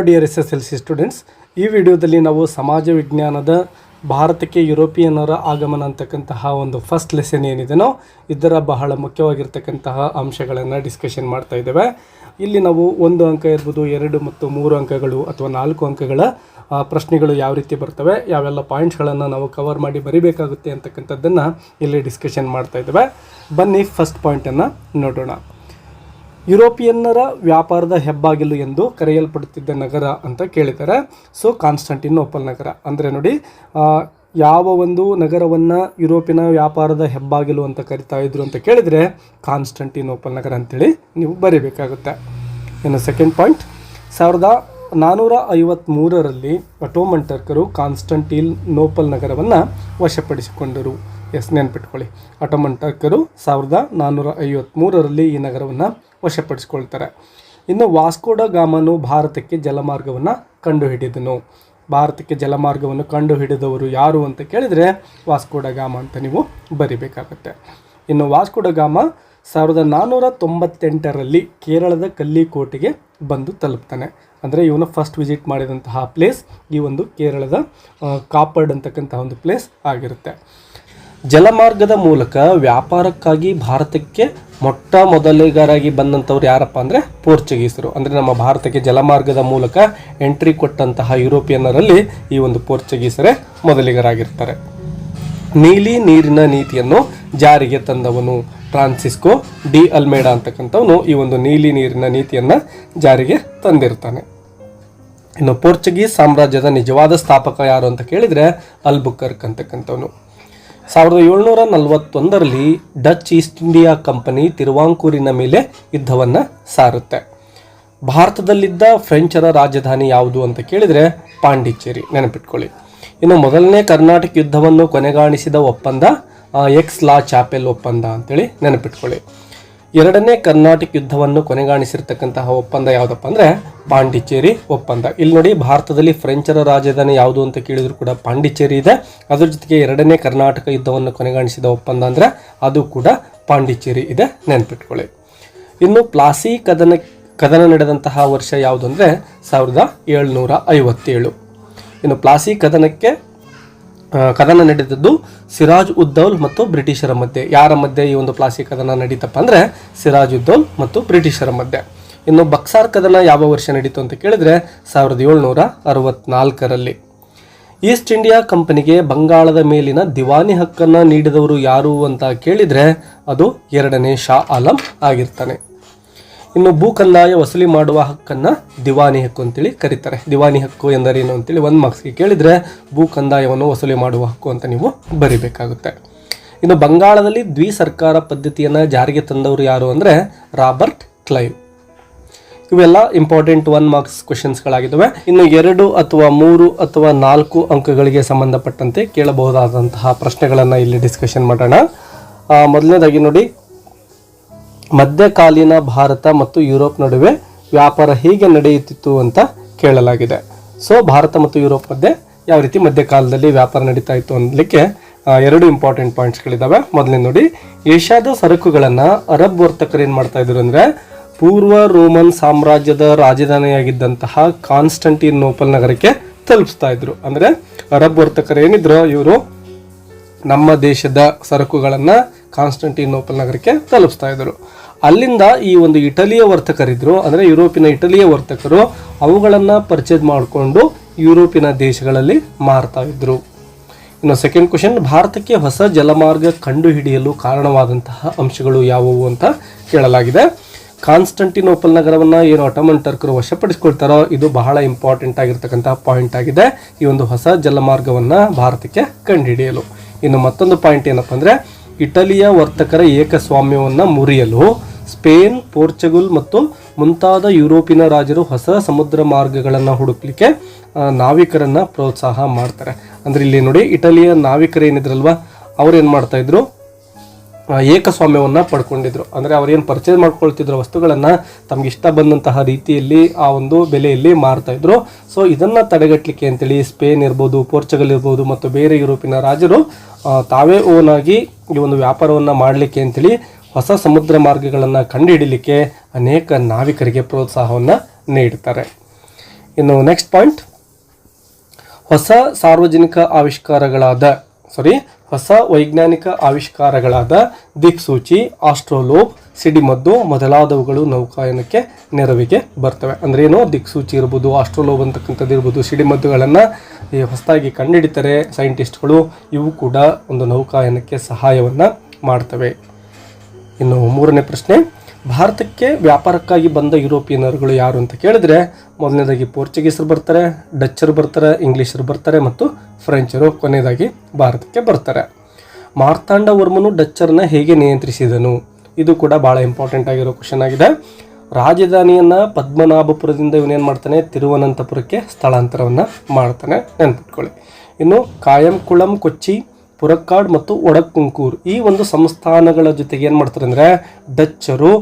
Dear S S L C students ಈ ವಿಡಿಯೋದಲ್ಲಿ ನಾವು ಸಮಾಜ ವಿಜ್ಞಾನದ ಭಾರತಕ್ಕೆ ಯುರೋಪಿಯನ್ನರ ಆಗಮನ ಅಂತಕ್ಕಂತಹ ಒಂದು ಫಸ್ಟ್ ಲೆಸನ್ ಏನಿದೆನೋ ಇದರ ಬಹಳ ಮುಖ್ಯವಾಗಿರ್ತಕ್ಕಂತಹ ಅಂಶಗಳನ್ನು ಡಿಸ್ಕಷನ್ ಮಾಡ್ತಾ ಇದ್ದೇವೆ. ಇಲ್ಲಿ ನಾವು ಒಂದು ಅಂಕ ಇರ್ಬೋದು, ಎರಡು ಮತ್ತು ಮೂರು ಅಂಕಗಳು ಅಥವಾ ನಾಲ್ಕು ಅಂಕಗಳ ಪ್ರಶ್ನೆಗಳು ಯಾವ ರೀತಿ ಬರ್ತವೆ, ಯಾವೆಲ್ಲ ಪಾಯಿಂಟ್ಸ್ಗಳನ್ನು ನಾವು ಕವರ್ ಮಾಡಿ ಬರಿಬೇಕಾಗುತ್ತೆ ಅಂತಕ್ಕಂಥದ್ದನ್ನು ಇಲ್ಲಿ ಡಿಸ್ಕಷನ್ ಮಾಡ್ತಾ ಇದ್ದೇವೆ. ಬನ್ನಿ ಫಸ್ಟ್ ಪಾಯಿಂಟನ್ನು ನೋಡೋಣ. ಯುರೋಪಿಯನ್ನರ ವ್ಯಾಪಾರದ ಹೆಬ್ಬಾಗಿಲು ಎಂದು ಕರೆಯಲ್ಪಡುತ್ತಿದ್ದ ನಗರ ಅಂತ ಕೇಳಿದ್ದಾರೆ ಸೊ ಕಾನ್ಸ್ಟಂಟಿನೋಪಲ್ ನಗರ. ಅಂದರೆ ನೋಡಿ ಯಾವ ಒಂದು ನಗರವನ್ನು ಯುರೋಪಿನ ವ್ಯಾಪಾರದ ಹೆಬ್ಬಾಗಿಲು ಅಂತ ಕರಿತಾ ಇದ್ರು ಅಂತ ಕೇಳಿದರೆ ಕಾನ್ಸ್ಟಂಟಿನೋಪಲ್ ನಗರ ಅಂತೇಳಿ ನೀವು ಬರೀಬೇಕಾಗುತ್ತೆ. ಇನ್ನು ಸೆಕೆಂಡ್ ಪಾಯಿಂಟ್ ಸಾವಿರದ ನಾನ್ನೂರ ಐವತ್ತ್ಮೂರರಲ್ಲಿ ಅಟೋಮನ್ ಟರ್ಕರು ಕಾನ್ಸ್ಟಂಟಿಲ್ ನೋಪಲ್ ನಗರವನ್ನು ವಶಪಡಿಸಿಕೊಂಡರು. ಎಸ್, ನೆನ್ಪಿಟ್ಕೊಳ್ಳಿ. ಅಟೋಮನ್ ಟರ್ಕರು ಸಾವಿರದ ನಾನ್ನೂರ ಐವತ್ತ್ಮೂರರಲ್ಲಿ ಈ ನಗರವನ್ನು ವಶಪಡಿಸಿಕೊಳ್ತಾರೆ. ಇನ್ನು ವಾಸ್ಕೋಡ ಗಾಮನು ಭಾರತಕ್ಕೆ ಜಲಮಾರ್ಗವನ್ನು ಕಂಡುಹಿಡಿದನು. ಭಾರತಕ್ಕೆ ಜಲಮಾರ್ಗವನ್ನು ಕಂಡುಹಿಡಿದವರು ಯಾರು ಅಂತ ಕೇಳಿದರೆ ವಾಸ್ಕೋಡ ಗಾಮ ಅಂತ ನೀವು ಬರಿಬೇಕಾಗುತ್ತೆ. ಇನ್ನು ವಾಸ್ಕೋಡ ಗಾಮ ಸಾವಿರದ ನಾನ್ನೂರ ತೊಂಬತ್ತೆಂಟರಲ್ಲಿ ಕೇರಳದ ಕಲ್ಲಿಕೋಟೆಗೆ ಬಂದು ತಲುಪ್ತಾನೆ. ಅಂದರೆ ಇವನು ಫಸ್ಟ್ ವಿಸಿಟ್ ಮಾಡಿದಂತಹ ಪ್ಲೇಸ್ ಈ ಒಂದು ಕೇರಳದ ಕಾಪರ್ಡ್ ಅಂತಕ್ಕಂತಹ ಒಂದು ಪ್ಲೇಸ್ ಆಗಿರುತ್ತೆ. ಜಲಮಾರ್ಗದ ಮೂಲಕ ವ್ಯಾಪಾರಕ್ಕಾಗಿ ಭಾರತಕ್ಕೆ ಮೊಟ್ಟ ಮೊದಲಿಗರಾಗಿ ಬಂದಂಥವ್ರು ಯಾರಪ್ಪ ಅಂದರೆ ಪೋರ್ಚುಗೀಸರು. ಅಂದರೆ ನಮ್ಮ ಭಾರತಕ್ಕೆ ಜಲಮಾರ್ಗದ ಮೂಲಕ ಎಂಟ್ರಿ ಕೊಟ್ಟಂತಹ ಯುರೋಪಿಯನ್ನರಲ್ಲಿ ಈ ಒಂದು ಪೋರ್ಚುಗೀಸರೇ ಮೊದಲಿಗರಾಗಿರ್ತಾರೆ. ನೀಲಿ ನೀರಿನ ನೀತಿಯನ್ನು ಜಾರಿಗೆ ತಂದವನು ಫ್ರಾನ್ಸಿಸ್ಕೋ ಡಿ ಅಲ್ಮೇಡಾ ಅಂತಕ್ಕಂಥವನು ಈ ಒಂದು ನೀಲಿ ನೀರಿನ ನೀತಿಯನ್ನು ಜಾರಿಗೆ ತಂದಿರ್ತಾನೆ. ಇನ್ನು ಪೋರ್ಚುಗೀಸ್ ಸಾಮ್ರಾಜ್ಯದ ನಿಜವಾದ ಸ್ಥಾಪಕ ಯಾರು ಅಂತ ಕೇಳಿದರೆ ಅಲ್ಬುಕರ್ಕ್ ಅಂತಕ್ಕಂಥವನು. ಸಾವಿರದ ಏಳ್ನೂರ ನಲವತ್ತೊಂದರಲ್ಲಿ ಡಚ್ ಈಸ್ಟ್ ಇಂಡಿಯಾ ಕಂಪನಿ ತಿರುವಾಂಕೂರಿನ ಮೇಲೆ ಯುದ್ಧವನ್ನು ಸಾರುತ್ತೆ. ಭಾರತದಲ್ಲಿದ್ದ ಫ್ರೆಂಚರ ರಾಜಧಾನಿ ಯಾವುದು ಅಂತ ಕೇಳಿದರೆ ಪಾಂಡಿಚೇರಿ, ನೆನಪಿಟ್ಕೊಳ್ಳಿ. ಇನ್ನು ಮೊದಲನೇ ಕರ್ನಾಟಕ ಯುದ್ಧವನ್ನು ಕೊನೆಗಾಣಿಸಿದ ಒಪ್ಪಂದ ಎಕ್ಸ್ ಲಾ ಚಾಪೆಲ್ ಒಪ್ಪಂದ ಅಂತೇಳಿ ನೆನಪಿಟ್ಕೊಳ್ಳಿ. ಎರಡನೇ ಕರ್ನಾಟಕ ಯುದ್ಧವನ್ನು ಕೊನೆಗಾಣಿಸಿರ್ತಕ್ಕಂತಹ ಒಪ್ಪಂದ ಯಾವುದಪ್ಪ ಅಂದರೆ ಪಾಂಡಿಚೇರಿ ಒಪ್ಪಂದ. ಇಲ್ಲಿ ನೋಡಿ, ಭಾರತದಲ್ಲಿ ಫ್ರೆಂಚರ ರಾಜಧಾನಿ ಯಾವುದು ಅಂತ ಕೇಳಿದ್ರು ಕೂಡ ಪಾಂಡಿಚೇರಿ ಇದೆ. ಅದ್ರ ಜೊತೆಗೆ ಎರಡನೇ ಕರ್ನಾಟಕ ಯುದ್ಧವನ್ನು ಕೊನೆಗಾಣಿಸಿದ ಒಪ್ಪಂದ ಅಂದರೆ ಅದು ಕೂಡ ಪಾಂಡಿಚೇರಿ ಇದೆ. ನೆನ್ಪಿಟ್ಕೊಳ್ಳಿ. ಇನ್ನು ಪ್ಲಾಸಿ ಕದನ ಕದನ ನಡೆದಂತಹ ವರ್ಷ ಯಾವುದು ಅಂದರೆ ಸಾವಿರದ ಏಳ್ನೂರ ಐವತ್ತೇಳು. ಇನ್ನು ಪ್ಲಾಸಿ ಕದನಕ್ಕೆ ಕದನ ನಡೆದದ್ದು ಸಿರಾಜ್ ಉದ್ದೌಲ್ ಮತ್ತು ಬ್ರಿಟಿಷರ ಮಧ್ಯೆ. ಯಾರ ಮಧ್ಯೆ ಈ ಒಂದು ಪ್ಲಾಸಿ ಕದನ ನಡೀತಪ್ಪ ಅಂದರೆ ಸಿರಾಜ್ ಉದ್ದೌಲ್ ಮತ್ತು ಬ್ರಿಟಿಷರ ಮಧ್ಯೆ. ಇನ್ನು ಬಕ್ಸಾರ್ ಕದನ ಯಾವ ವರ್ಷ ನಡೀತು ಅಂತ ಕೇಳಿದರೆ ಸಾವಿರದ ಏಳ್ನೂರ ಅರವತ್ನಾಲ್ಕರಲ್ಲಿ. ಈಸ್ಟ್ ಇಂಡಿಯಾ ಕಂಪನಿಗೆ ಬಂಗಾಳದ ಮೇಲಿನ ದಿವಾನಿ ಹಕ್ಕನ್ನು ನೀಡಿದವರು ಯಾರು ಅಂತ ಕೇಳಿದರೆ ಅದು ಎರಡನೇ ಶಾ ಆಲಂ ಆಗಿರ್ತಾನೆ. ಇನ್ನು ಭೂ ಕಂದಾಯ ವಸೂಲಿ ಮಾಡುವ ಹಕ್ಕನ್ನು ದಿವಾನಿ ಹಕ್ಕು ಅಂತೇಳಿ ಕರೀತಾರೆ. ದಿವಾನಿ ಹಕ್ಕು ಎಂದರೇನು ಅಂತೇಳಿ ಒಂದು ಮಾರ್ಕ್ಸ್ಗೆ ಕೇಳಿದರೆ ಭೂ ಕಂದಾಯವನ್ನು ವಸೂಲಿ ಮಾಡುವ ಹಕ್ಕು ಅಂತ ನೀವು ಬರಿಬೇಕಾಗುತ್ತೆ. ಇನ್ನು ಬಂಗಾಳದಲ್ಲಿ ದ್ವಿ ಸರ್ಕಾರ ಪದ್ಧತಿಯನ್ನು ಜಾರಿಗೆ ತಂದವರು ಯಾರು ಅಂದರೆ ರಾಬರ್ಟ್ ಕ್ಲೈವ್. ಇವೆಲ್ಲ ಇಂಪಾರ್ಟೆಂಟ್ ಒನ್ ಮಾರ್ಕ್ಸ್ ಕ್ವಶನ್ಸ್ಗಳಾಗಿದ್ದಾವೆ ಇನ್ನು ಎರಡು ಅಥವಾ ಮೂರು ಅಥವಾ ನಾಲ್ಕು ಅಂಕಗಳಿಗೆ ಸಂಬಂಧಪಟ್ಟಂತೆ ಕೇಳಬಹುದಾದಂತಹ ಪ್ರಶ್ನೆಗಳನ್ನು ಇಲ್ಲಿ ಡಿಸ್ಕಷನ್ ಮಾಡೋಣ. ಮೊದಲನೇದಾಗಿ ನೋಡಿ ಮಧ್ಯಕಾಲೀನ ಭಾರತ ಮತ್ತು ಯುರೋಪ್ ನಡುವೆ ವ್ಯಾಪಾರ ಹೇಗೆ ನಡೆಯುತ್ತಿತ್ತು ಅಂತ ಕೇಳಲಾಗಿದೆ. ಸೊ ಭಾರತ ಮತ್ತು ಯುರೋಪ್ ಮಧ್ಯೆ ಯಾವ ರೀತಿ ಮಧ್ಯಕಾಲದಲ್ಲಿ ವ್ಯಾಪಾರ ನಡೀತಾ ಇತ್ತು ಅನ್ನಲಿಕ್ಕೆ ಎರಡು ಇಂಪಾರ್ಟೆಂಟ್ ಪಾಯಿಂಟ್ಸ್ಗಳಿದ್ದಾವೆ ಮೊದಲನೇ ನೋಡಿ, ಏಷ್ಯಾದ ಸರಕುಗಳನ್ನು ಅರಬ್ ವರ್ತಕರು ಏನು ಮಾಡ್ತಾ ಇದ್ರು ಅಂದರೆ, ಪೂರ್ವ ರೋಮನ್ ಸಾಮ್ರಾಜ್ಯದ ರಾಜಧಾನಿಯಾಗಿದ್ದಂತಹ ಕಾನ್ಸ್ಟಂಟಿನೋಪಲ್ ನಗರಕ್ಕೆ ತಲುಪಿಸ್ತಾ ಇದ್ರು. ಅಂದರೆ, ಅರಬ್ ವರ್ತಕರು ಏನಿದ್ರು, ಇವರು ನಮ್ಮ ದೇಶದ ಸರಕುಗಳನ್ನು ಕಾನ್ಸ್ಟಂಟಿನೋಪಲ್ ನಗರಕ್ಕೆ ತಲುಪಿಸ್ತಾ ಇದ್ದರು. ಅಲ್ಲಿಂದ ಈ ಒಂದು ಇಟಲಿಯ ವರ್ತಕರಿದ್ದರು ಅಂದರೆ ಯುರೋಪಿನ ಇಟಲಿಯ ವರ್ತಕರು, ಅವುಗಳನ್ನು ಪರ್ಚೇಸ್ ಮಾಡಿಕೊಂಡು ಯುರೋಪಿನ ದೇಶಗಳಲ್ಲಿ ಮಾರ್ತಾ ಇದ್ದರು ಇನ್ನು ಸೆಕೆಂಡ್ ಕ್ವಶನ್ ಭಾರತಕ್ಕೆ ಹೊಸ ಜಲಮಾರ್ಗ ಕಂಡುಹಿಡಿಯಲು ಕಾರಣವಾದಂತಹ ಅಂಶಗಳು ಯಾವುವು ಅಂತ ಕೇಳಲಾಗಿದೆ. ಕಾನ್ಸ್ಟಂಟಿನೋಪಲ್ ನಗರವನ್ನು ಏನು ಅಟಮನ್ ಟರ್ಕರು ವಶಪಡಿಸಿಕೊಳ್ತಾರೋ ಇದು ಬಹಳ ಇಂಪಾರ್ಟೆಂಟ್ ಆಗಿರ್ತಕ್ಕಂತಹ ಪಾಯಿಂಟ್ ಆಗಿದೆ. ಈ ಒಂದು ಹೊಸ ಜಲಮಾರ್ಗವನ್ನು ಭಾರತಕ್ಕೆ ಕಂಡುಹಿಡಿಯಲು. ಇನ್ನು ಮತ್ತೊಂದು ಪಾಯಿಂಟ್ ಏನಪ್ಪ ಅಂದರೆ ಇಟಲಿಯ ವರ್ತಕರ ಏಕಸ್ವಾಮ್ಯವನ್ನು ಮುರಿಯಲು ಸ್ಪೇನ್ ಪೋರ್ಚುಗಲ್ ಮತ್ತು ಮುಂತಾದ ಯುರೋಪಿನ ರಾಜರು ಹೊಸ ಸಮುದ್ರ ಮಾರ್ಗಗಳನ್ನು ಹುಡುಕ್ಲಿಕ್ಕೆ ನಾವಿಕರನ್ನು ಪ್ರೋತ್ಸಾಹ ಮಾಡ್ತಾರೆ. ಅಂದ್ರೆ ಇಲ್ಲಿ ನೋಡಿ ಇಟಲಿಯ ನಾವಿಕರೇನಿದ್ರಲ್ವ? ಅವ್ರು ಏನು ಮಾಡ್ತಾ ಇದ್ರು? ಆ, ಏಕಸ್ವಾಮ್ಯವನ್ನು ಪಡ್ಕೊಂಡಿದ್ರು. ಅಂದರೆ ಅವರೇನು ಪರ್ಚೇಸ್ ಮಾಡ್ಕೊಳ್ತಿದ್ರು ವಸ್ತುಗಳನ್ನು ತಮ್ಗೆ ಇಷ್ಟ ಬಂದಂತಹ ರೀತಿಯಲ್ಲಿ ಆ ಒಂದು ಬೆಲೆಯಲ್ಲಿ ಮಾರ್ತಾ ಇದ್ರು. ಸೊ ಇದನ್ನು ತಡೆಗಟ್ಟಲಿಕ್ಕೆ ಅಂತೇಳಿ ಸ್ಪೇನ್ ಇರ್ಬೋದು, ಪೋರ್ಚುಗಲ್ ಇರ್ಬೋದು ಮತ್ತು ಬೇರೆ ಯುರೋಪಿನ ರಾಜರು ತಾವೇ ಓನಾಗಿ ಈ ಒಂದು ವ್ಯಾಪಾರವನ್ನು ಮಾಡಲಿಕ್ಕೆ ಅಂತೇಳಿ ಹೊಸ ಸಮುದ್ರ ಮಾರ್ಗಗಳನ್ನು ಕಂಡುಹಿಡಿಲಿಕ್ಕೆ ಅನೇಕ ನಾವಿಕರಿಗೆ ಪ್ರೋತ್ಸಾಹವನ್ನು ನೀಡ್ತಾರೆ. ಇನ್ನು ನೆಕ್ಸ್ಟ್ ಪಾಯಿಂಟ್ ಹೊಸ ಸಾರ್ವಜನಿಕ ಆವಿಷ್ಕಾರಗಳಾದ ಸಾರಿ ಹೊಸ ವೈಜ್ಞಾನಿಕ ಆವಿಷ್ಕಾರಗಳಾದ ದಿಕ್ಸೂಚಿ ಆಸ್ಟ್ರೋಲೋಬ್ ಸಿಡಿಮದ್ದು ಮೊದಲಾದವುಗಳು ನೌಕಾಯನಕ್ಕೆ ನೆರವಿಗೆ ಬರ್ತವೆ. ಅಂದ್ರೆ ಏನು? ದಿಕ್ಸೂಚಿ ಇರ್ಬೋದು ಆಸ್ಟ್ರೋಲೋಬ್ ಅಂತಕ್ಕಂಥದ್ದು ಇರ್ಬೋದು, ಸಿಡಿಮದ್ದುಗಳನ್ನು ಈ ಹೊಸದಾಗಿ ಕಂಡುಹಿಡಿತಾರೆ ಸೈಂಟಿಸ್ಟ್ಗಳು, ಇವು ಕೂಡ ಒಂದು ನೌಕಾಯನಕ್ಕೆ ಸಹಾಯವನ್ನು ಮಾಡ್ತವೆ. ಇನ್ನು ಮೂರನೇ ಪ್ರಶ್ನೆ ಭಾರತಕ್ಕೆ ವ್ಯಾಪಾರಕ್ಕಾಗಿ ಬಂದ ಯುರೋಪಿಯನರುಗಳು ಯಾರು ಅಂತ ಕೇಳಿದ್ರೆ ಮೊದಲನೇದಾಗಿ ಪೋರ್ಚುಗೀಸರು ಬರ್ತಾರೆ, ಡಚ್ಚರು ಬರ್ತಾರೆ, ಇಂಗ್ಲೀಷರು ಬರ್ತಾರೆ ಮತ್ತು ಫ್ರೆಂಚರು ಕೊನೆಯದಾಗಿ ಭಾರತಕ್ಕೆ ಬರ್ತಾರೆ. ಮಾರ್ತಾಂಡ ವರ್ಮನು ಡಚ್ಚರನ್ನ ಹೇಗೆ ನಿಯಂತ್ರಿಸಿದನು? ಇದು ಕೂಡ ಭಾಳ ಇಂಪಾರ್ಟೆಂಟ್ ಆಗಿರೋ ಕ್ವಶನ್ ಆಗಿದೆ. ರಾಜಧಾನಿಯನ್ನ ಪದ್ಮನಾಭಪುರದಿಂದ ಇವನೇನು ಮಾಡ್ತಾನೆ? ತಿರುವನಂತಪುರಕ್ಕೆ ಸ್ಥಳಾಂತರವನ್ನು ಮಾಡ್ತಾನೆ ನೆನ್ಪಿಟ್ಕೊಳ್ಳಿ. ಇನ್ನು ಕಾಯಂಕುಳಂ ಕೊಚ್ಚಿ ಪುರಕ್ಕಾಡ್ ಮತ್ತು ಒಡಕುಂಕೂರ್ ಈ ಒಂದು ಸಂಸ್ಥಾನಗಳ ಜೊತೆಗೆ ಏನು ಮಾಡ್ತಾರೆ ಅಂದರೆ ಡಚ್ಚರು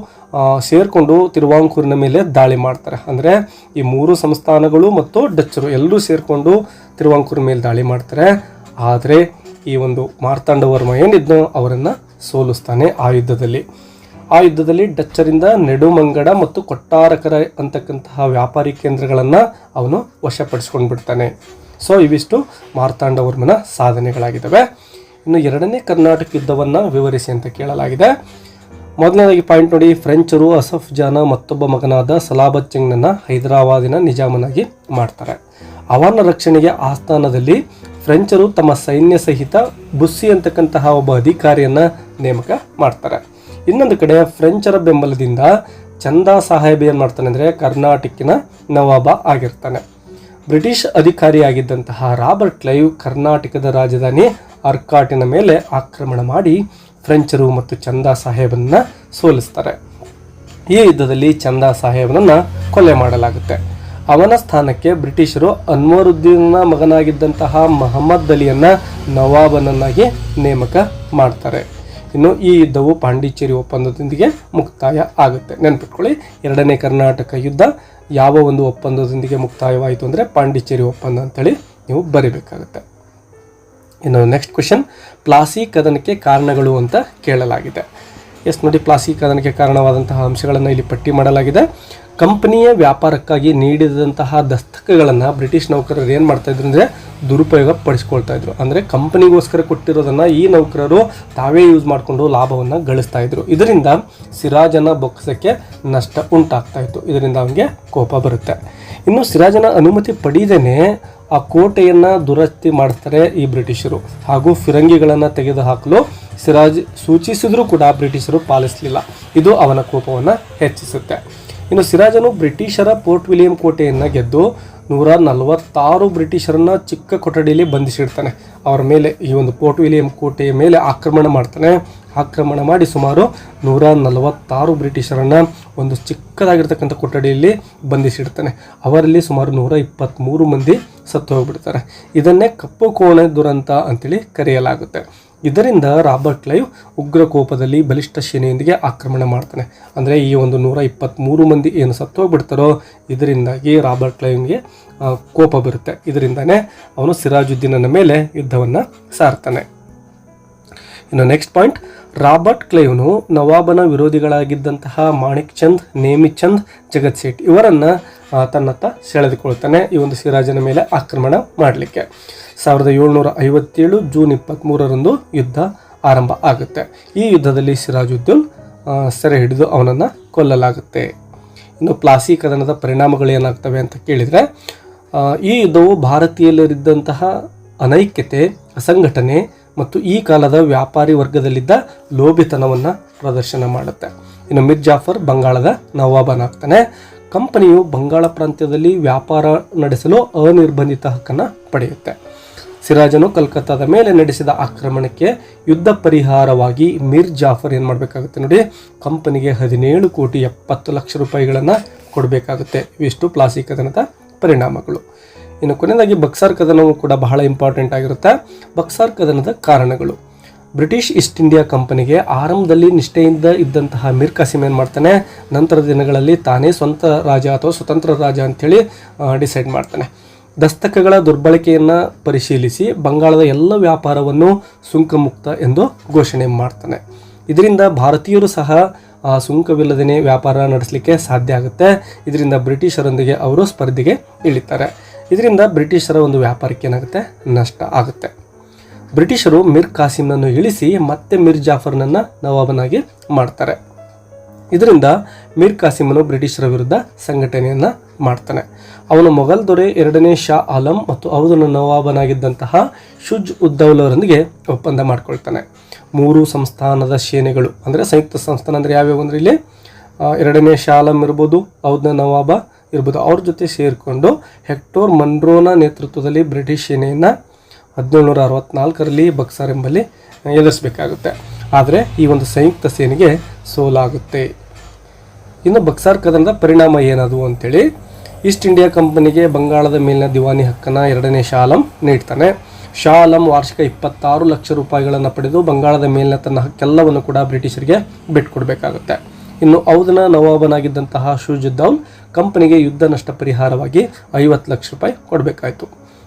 ಸೇರಿಕೊಂಡು ತಿರುವಾಂಕೂರಿನ ಮೇಲೆ ದಾಳಿ ಮಾಡ್ತಾರೆ. ಅಂದರೆ ಈ ಮೂರು ಸಂಸ್ಥಾನಗಳು ಮತ್ತು ಡಚ್ಚರು ಎಲ್ಲರೂ ಸೇರಿಕೊಂಡು ತಿರುವಾಂಕೂರಿನ ಮೇಲೆ ದಾಳಿ ಮಾಡ್ತಾರೆ. ಆದರೆ ಈ ಒಂದು ಮಾರ್ತಾಂಡವರ್ಮ ಏನಿದ್ನೋ ಅವರನ್ನು ಸೋಲಿಸ್ತಾನೆ ಆ ಯುದ್ಧದಲ್ಲಿ. ಆ ಯುದ್ಧದಲ್ಲಿ ಡಚ್ಚರಿಂದ ನೆಡುಮಂಗಡ ಮತ್ತು ಕೊಟ್ಟಾರಕರ ಅಂತಕ್ಕಂತಹ ವ್ಯಾಪಾರಿ ಕೇಂದ್ರಗಳನ್ನು ಅವನು ವಶಪಡಿಸ್ಕೊಂಡು ಬಿಡ್ತಾನೆ ಸೊ, ಇವಿಷ್ಟು ಮಾರ್ತಾಂಡವರ್ಮನ ಸಾಧನೆಗಳಾಗಿದ್ದಾವೆ ಇನ್ನು ಎರಡನೇ ಕರ್ನಾಟಕ ಯುದ್ಧವನ್ನು ವಿವರಿಸಿ ಅಂತ ಕೇಳಲಾಗಿದೆ. ಮೊದಲನೇದಾಗಿ ಪಾಯಿಂಟ್ ನೋಡಿ, ಫ್ರೆಂಚರು ಅಸಫ್ ಜಾನ ಮತ್ತೊಬ್ಬ ಮಗನಾದ ಸಲಾಬತ್ ಜಂಗ್ನನ್ನ ಹೈದರಾಬಾದಿನ ನಿಜಾಮನಾಗಿ ಮಾಡ್ತಾರೆ. ಅವನ ರಕ್ಷಣೆಗೆ ಆಸ್ಥಾನದಲ್ಲಿ ಫ್ರೆಂಚರು ತಮ್ಮ ಸೈನ್ಯ ಸಹಿತ ಬುಸ್ಸಿ ಅಂತಕ್ಕಂತಹ ಒಬ್ಬ ಅಧಿಕಾರಿಯನ್ನ ನೇಮಕ ಮಾಡ್ತಾರೆ. ಇನ್ನೊಂದು ಕಡೆ ಫ್ರೆಂಚರ ಬೆಂಬಲದಿಂದ ಚಂದಾ ಸಾಹೇಬ್ ಏನು ಮಾಡ್ತಾನೆ ಅಂದರೆ ಕರ್ನಾಟಕಿನ ನವಾಬ ಆಗಿರ್ತಾನೆ. ಬ್ರಿಟಿಷ್ ಅಧಿಕಾರಿಯಾಗಿದ್ದಂತಹ ರಾಬರ್ಟ್ ಕ್ಲೈವ್ ಕರ್ನಾಟಕದ ರಾಜಧಾನಿ ಅರ್ಕಾಟಿನ ಮೇಲೆ ಆಕ್ರಮಣ ಮಾಡಿ ಫ್ರೆಂಚರು ಮತ್ತು ಚಂದಾ ಸಾಹೇಬನ್ನ ಸೋಲಿಸ್ತಾರೆ. ಈ ಯುದ್ಧದಲ್ಲಿ ಚಂದಾ ಸಾಹೇಬನನ್ನು ಕೊಲೆ ಮಾಡಲಾಗುತ್ತೆ. ಅವನ ಸ್ಥಾನಕ್ಕೆ ಬ್ರಿಟಿಷರು ಅನ್ವರುದ್ದೀನ್ನ ಮಗನಾಗಿದ್ದಂತಹ ಮಹಮ್ಮದ್ ಅಲಿಯನ್ನ ನವಾಬನನ್ನಾಗಿ ನೇಮಕ ಮಾಡ್ತಾರೆ. ಇನ್ನು ಈ ಯುದ್ಧವು ಪಾಂಡಿಚೇರಿ ಒಪ್ಪಂದದೊಂದಿಗೆ ಮುಕ್ತಾಯ ಆಗುತ್ತೆ. ನೆನಪಿಟ್ಕೊಳ್ಳಿ, ಎರಡನೇ ಕರ್ನಾಟಕ ಯುದ್ಧ ಯಾವ ಒಂದು ಒಪ್ಪಂದದೊಂದಿಗೆ ಮುಕ್ತಾಯವಾಯಿತು ಅಂದರೆ ಪಾಂಡಿಚೇರಿ ಒಪ್ಪಂದ ಅಂತೇಳಿ ನೀವು ಬರೀಬೇಕಾಗುತ್ತೆ. ಇನ್ನು ನೆಕ್ಸ್ಟ್ ಕ್ವೆಶನ್ ಪ್ಲಾಸಿ ಕದನಕ್ಕೆ ಕಾರಣಗಳು ಅಂತ ಕೇಳಲಾಗಿದೆ. ಎಸ್ ನೋಡಿ, ಪ್ಲಾಸಿ ಕದನಕ್ಕೆ ಕಾರಣವಾದಂತಹ ಅಂಶಗಳನ್ನು ಇಲ್ಲಿ ಪಟ್ಟಿ ಮಾಡಲಾಗಿದೆ. ಕಂಪನಿಯ ವ್ಯಾಪಾರಕ್ಕಾಗಿ ನೀಡಿದಂತಹ ದಸ್ತಕಗಳನ್ನು ಬ್ರಿಟಿಷ್ ನೌಕರರು ಏನು ಮಾಡ್ತಾ ಇದ್ರು ಅಂದರೆ ದುರುಪಯೋಗ ಪಡಿಸ್ಕೊಳ್ತಾ ಇದ್ರು. ಅಂದರೆ ಕಂಪನಿಗೋಸ್ಕರ ಕೊಟ್ಟಿರೋದನ್ನು ಈ ನೌಕರರು ತಾವೇ ಯೂಸ್ ಮಾಡಿಕೊಂಡು ಲಾಭವನ್ನು ಗಳಿಸ್ತಾ ಇದ್ರು. ಇದರಿಂದ ಸಿರಾಜನ ಬೊಕ್ಕಸಕ್ಕೆ ನಷ್ಟ ಉಂಟಾಗ್ತಾ ಇತ್ತು. ಇದರಿಂದ ಅವನಿಗೆ ಕೋಪ ಬರುತ್ತೆ. ಇನ್ನು ಸಿರಾಜನ ಅನುಮತಿ ಪಡೆಯದೇ ಆ ಕೋಟೆಯನ್ನು ದುರಸ್ತಿ ಮಾಡ್ತಾರೆ ಈ ಬ್ರಿಟಿಷರು. ಹಾಗೂ ಫಿರಂಗಿಗಳನ್ನು ತೆಗೆದುಹಾಕಲು ಸಿರಾಜ್ ಸೂಚಿಸಿದ್ರೂ ಕೂಡ ಬ್ರಿಟಿಷರು ಪಾಲಿಸಲಿಲ್ಲ. ಇದು ಅವನ ಕೋಪವನ್ನು ಹೆಚ್ಚಿಸುತ್ತೆ. ಇನ್ನು ಸಿರಾಜನು ಬ್ರಿಟಿಷರ ಪೋರ್ಟ್ ವಿಲಿಯಂ ಕೋಟೆಯನ್ನು ಗೆದ್ದು ನೂರ ನಲವತ್ತಾರು ಬ್ರಿಟಿಷರನ್ನ ಚಿಕ್ಕ ಕೊಠಡಿಯಲ್ಲಿ ಬಂಧಿಸಿಡ್ತಾನೆ. ಅವರ ಮೇಲೆ ಈ ಒಂದು ಪೋರ್ಟ್ ವಿಲಿಯಂ ಕೋಟೆಯ ಮೇಲೆ ಆಕ್ರಮಣ ಮಾಡ್ತಾನೆ. ಆಕ್ರಮಣ ಮಾಡಿ ಸುಮಾರು ನೂರ ನಲವತ್ತಾರು ಬ್ರಿಟಿಷರನ್ನು ಒಂದು ಚಿಕ್ಕದಾಗಿರ್ತಕ್ಕಂಥ ಕೊಠಡಿಯಲ್ಲಿ ಬಂಧಿಸಿಡ್ತಾನೆ. ಅವರಲ್ಲಿ ಸುಮಾರು ನೂರ ಇಪ್ಪತ್ತ್ಮೂರು ಮಂದಿ ಸತ್ತು ಹೋಗ್ಬಿಡ್ತಾರೆ. ಇದನ್ನೇ ಕಪ್ಪು ಕೋಣೆ ದುರಂತ ಅಂತೇಳಿ ಕರೆಯಲಾಗುತ್ತೆ. ಇದರಿಂದ ರಾಬರ್ಟ್ ಕ್ಲೈವ್ ಉಗ್ರ ಕೋಪದಲ್ಲಿ ಬಲಿಷ್ಠ ಸೇನೆಯೊಂದಿಗೆ ಆಕ್ರಮಣ ಮಾಡ್ತಾನೆ. ಅಂದರೆ ಈ ಒಂದು ನೂರ ಇಪ್ಪತ್ತ್ಮೂರು ಮಂದಿ ಏನು ಸತ್ತೋಗ್ಬಿಡ್ತಾರೋ, ಇದರಿಂದಾಗಿ ರಾಬರ್ಟ್ ಕ್ಲೈವ್ಗೆ ಕೋಪ ಬರುತ್ತೆ. ಇದರಿಂದನೇ ಅವನು ಸಿರಾಜುದ್ದೀನನ ಮೇಲೆ ಯುದ್ಧವನ್ನು ಸಾರ್ತಾನೆ. ಇನ್ನು ನೆಕ್ಸ್ಟ್ ಪಾಯಿಂಟ್ ರಾಬರ್ಟ್ ಕ್ಲೈವ್ನು ನವಾಬನ ವಿರೋಧಿಗಳಾಗಿದ್ದಂತಹ ಮಾಣಿಕ್ ಚಂದ್ ನೇಮಿ ಚಂದ್ ಜಗತ್ ಸೇಠ್ ಇವರನ್ನ ತನ್ನತ್ತ ಸೆಳೆದುಕೊಳ್ತಾನೆ ಈ ಒಂದು ಸಿರಾಜನ ಮೇಲೆ ಆಕ್ರಮಣ ಮಾಡಲಿಕ್ಕೆ. ಸಾವಿರದ ಏಳ್ನೂರ ಐವತ್ತೇಳು ಜೂನ್ ಇಪ್ಪತ್ತ್ಮೂರರಂದು ಯುದ್ಧ ಆರಂಭ ಆಗುತ್ತೆ. ಈ ಯುದ್ಧದಲ್ಲಿ ಸಿರಾಜುದ್ದೀನ್ ಸೆರೆ ಹಿಡಿದು ಅವನನ್ನು ಕೊಲ್ಲಲಾಗುತ್ತೆ. ಇನ್ನು ಪ್ಲಾಸಿ ಕದನದ ಪರಿಣಾಮಗಳು ಏನಾಗ್ತವೆ ಅಂತ ಕೇಳಿದರೆ ಈ ಯುದ್ಧವು ಭಾರತೀಯರಿದ್ದಂತಹ ಅನೈಕ್ಯತೆ, ಅಸಂಘಟನೆ ಮತ್ತು ಈ ಕಾಲದ ವ್ಯಾಪಾರಿ ವರ್ಗದಲ್ಲಿದ್ದ ಲೋಭಿತನವನ್ನು ಪ್ರದರ್ಶನ ಮಾಡುತ್ತೆ. ಇನ್ನು ಮಿರ್ ಜಾಫರ್ ಬಂಗಾಳದ ನವಾಬನಾಗ್ತಾನೆ. ಕಂಪನಿಯು ಬಂಗಾಳ ಪ್ರಾಂತ್ಯದಲ್ಲಿ ವ್ಯಾಪಾರ ನಡೆಸಲು ಅನಿರ್ಬಂಧಿತ ಹಕ್ಕನ್ನು ಪಡೆಯುತ್ತೆ. ಸಿರಾಜನು ಕಲ್ಕತ್ತಾದ ಮೇಲೆ ನಡೆಸಿದ ಆಕ್ರಮಣಕ್ಕೆ ಯುದ್ಧ ಪರಿಹಾರವಾಗಿ ಮಿರ್ ಜಾಫರ್ ಏನು ಮಾಡಬೇಕಾಗುತ್ತೆ ನೋಡಿ, ಕಂಪನಿಗೆ ಹದಿನೇಳು ಕೋಟಿ ಎಪ್ಪತ್ತು ಲಕ್ಷ ರೂಪಾಯಿಗಳನ್ನು ಕೊಡಬೇಕಾಗುತ್ತೆ. ಇವಿಷ್ಟು ಪ್ಲಾಸಿ ಕದನದ ಪರಿಣಾಮಗಳು. ಇನ್ನು ಕೊನೆಯದಾಗಿ ಬಕ್ಸಾರ್ ಕದನವು ಕೂಡ ಬಹಳ ಇಂಪಾರ್ಟೆಂಟ್ ಆಗಿರುತ್ತೆ. ಬಕ್ಸಾರ್ ಕದನದ ಕಾರಣಗಳು. ಬ್ರಿಟಿಷ್ ಈಸ್ಟ್ ಇಂಡಿಯಾ ಕಂಪನಿಗೆ ಆರಂಭದಲ್ಲಿ ನಿಷ್ಠೆಯಿಂದ ಇದ್ದಂತಹ ಮೀರ್ ಕಾಸಿಮ್ ಏನು ಮಾಡ್ತಾನೆ, ನಂತರದ ದಿನಗಳಲ್ಲಿ ತಾನೇ ಸ್ವಂತ ರಾಜ ಅಥವಾ ಸ್ವತಂತ್ರ ರಾಜ ಅಂಥೇಳಿ ಡಿಸೈಡ್ ಮಾಡ್ತಾನೆ. ದಸ್ತಕಗಳ ದುರ್ಬಳಕೆಯನ್ನು ಪರಿಶೀಲಿಸಿ ಬಂಗಾಳದ ಎಲ್ಲ ವ್ಯಾಪಾರವನ್ನು ಸುಂಕಮುಕ್ತ ಎಂದು ಘೋಷಣೆ ಮಾಡ್ತಾನೆ. ಇದರಿಂದ ಭಾರತೀಯರು ಸಹ ಸುಂಕವಿಲ್ಲದೇ ವ್ಯಾಪಾರ ನಡೆಸಲಿಕ್ಕೆ ಸಾಧ್ಯ ಆಗುತ್ತೆ. ಇದರಿಂದ ಬ್ರಿಟಿಷರೊಂದಿಗೆ ಅವರು ಸ್ಪರ್ಧೆಗೆ ಇಳಿತಾರೆ. ಇದರಿಂದ ಬ್ರಿಟಿಷರ ಒಂದು ವ್ಯಾಪಾರಕ್ಕೆ ಏನಾಗುತ್ತೆ? ನಷ್ಟ ಆಗುತ್ತೆ. ಬ್ರಿಟಿಷರು ಮಿರ್ ಕಾಸಿಮ್ನನ್ನು ಇಳಿಸಿ ಮತ್ತೆ ಮಿರ್ ಜಾಫರ್ನನ್ನ ನವಾಬನಾಗಿ ಮಾಡ್ತಾರೆ. ಇದರಿಂದ ಮೀರ್ ಕಾಸಿಮನು ಬ್ರಿಟಿಷರ ವಿರುದ್ಧ ಸಂಘಟನೆಯನ್ನ ಮಾಡ್ತಾನೆ. ಅವನು ಮೊಘಲ್ ದೊರೆ ಎರಡನೇ ಶಾ ಆಲಂ ಮತ್ತು ಅವಧನ ನವಾಬನಾಗಿದ್ದಂತಹ ಶುಜ್ ಉದ್ದೌಲವರೊಂದಿಗೆ ಒಪ್ಪಂದ ಮಾಡಿಕೊಳ್ತಾನೆ. ಮೂರು ಸಂಸ್ಥಾನದ ಸೇನೆಗಳು, ಅಂದರೆ ಸಂಯುಕ್ತ ಸಂಸ್ಥಾನ ಅಂದರೆ ಯಾವ್ಯಾವ ಅಂದರೆ ಇಲ್ಲಿ? ಎರಡನೇ ಶಾ ಆಲಂ ಇರ್ಬೋದು ಅವಧನ ನವಾಬ ಇರ್ಬೋದು, ಅವ್ರ ಜೊತೆ ಸೇರಿಕೊಂಡು ಹೆಕ್ಟೋರ್ ಮನ್ರೋನ ನೇತೃತ್ವದಲ್ಲಿ ಬ್ರಿಟಿಷ್ ಸೇನೆಯನ್ನು ಹದಿನೇಳುನೂರ ಅರವತ್ನಾಲ್ಕರಲ್ಲಿ ಬಕ್ಸಾರ್ ಎಂಬಲ್ಲಿ ಎದುರಿಸಬೇಕಾಗುತ್ತೆ. ಆದರೆ ಈ ಒಂದು ಸಂಯುಕ್ತ ಸೇನೆಗೆ ಸೋಲಾಗುತ್ತೆ. ಇನ್ನು ಬಕ್ಸಾರ್ ಕದನದ ಪರಿಣಾಮ ಏನದು ಅಂತೇಳಿ, ಈಸ್ಟ್ ಇಂಡಿಯಾ ಕಂಪನಿಗೆ ಬಂಗಾಳದ ಮೇಲಿನ ದಿವಾನಿ ಹಕ್ಕನ್ನು ಎರಡನೇ ಶಾಲಂ ನೀಡ್ತಾನೆ. ಶಾಲಂ ವಾರ್ಷಿಕ ಇಪ್ಪತ್ತಾರು ಲಕ್ಷ ರೂಪಾಯಿಗಳನ್ನು ಪಡೆದು ಬಂಗಾಳದ ಮೇಲಿನ ತನ್ನ ಹಕ್ಕೆಲ್ಲವನ್ನು ಕೂಡ ಬ್ರಿಟಿಷರಿಗೆ ಬಿಟ್ಕೊಡ್ಬೇಕಾಗುತ್ತೆ. ಇನ್ನು ಔದನ ನವಾಬನಾಗಿದ್ದಂತಹ ಶೂಜುದ್ದೌನ್ ಕಂಪನಿಗೆ ಯುದ್ಧ ನಷ್ಟ ಪರಿಹಾರವಾಗಿ ಐವತ್ತು ಲಕ್ಷ ರೂಪಾಯಿ ಕೊಡಬೇಕಾಯಿತು.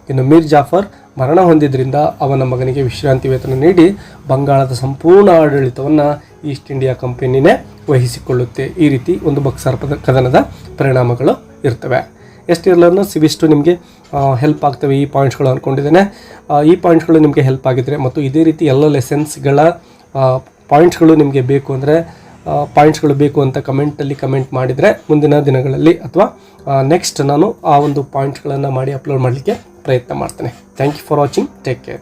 ಇನ್ನು ಮೀರ್ ಜಾಫರ್ ಮರಣ ಹೊಂದಿದ್ದರಿಂದ ಅವನ ಮಗನಿಗೆ ವಿಶ್ರಾಂತಿ ವೇತನ ನೀಡಿ ಬಂಗಾಳದ ಸಂಪೂರ್ಣ ಆಡಳಿತವನ್ನು ಈಸ್ಟ್ ಇಂಡಿಯಾ ಕಂಪನಿನೇ ವಹಿಸಿಕೊಳ್ಳುತ್ತೆ. ಈ ರೀತಿ ಒಂದು ಬಕ್ಸಾರ್ ಪದ ಕದನದ ಪರಿಣಾಮಗಳು ಇರ್ತವೆ. ಎಷ್ಟಿರಲನ್ನು ಸಿವಿಷ್ಟು ನಿಮಗೆ ಹೆಲ್ಪ್ ಆಗ್ತವೆ. ಈ ಪಾಯಿಂಟ್ಸ್ಗಳು ಅಂದ್ಕೊಂಡಿದ್ದೇನೆ ಈ ಪಾಯಿಂಟ್ಸ್ಗಳು ನಿಮಗೆ ಹೆಲ್ಪ್ ಆಗಿದ್ರೆ ಮತ್ತು ಇದೇ ರೀತಿ ಎಲ್ಲ ಲೆಸನ್ಸ್ಗಳ ಪಾಯಿಂಟ್ಸ್ಗಳು ನಿಮಗೆ ಬೇಕು ಅಂದರೆ ಪಾಯಿಂಟ್ಸ್ಗಳು ಬೇಕು ಅಂತ ಕಮೆಂಟಲ್ಲಿ ಕಮೆಂಟ್ ಮಾಡಿದರೆ ಮುಂದಿನ ದಿನಗಳಲ್ಲಿ ಅಥವಾ ನೆಕ್ಸ್ಟ್ ನಾನು ಆ ಒಂದು ಪಾಯಿಂಟ್ಸ್ಗಳನ್ನು ಮಾಡಿ ಅಪ್ಲೋಡ್ ಮಾಡಲಿಕ್ಕೆ ಪ್ರಯತ್ನ ಮಾಡ್ತೇನೆ. Thank you for watching take care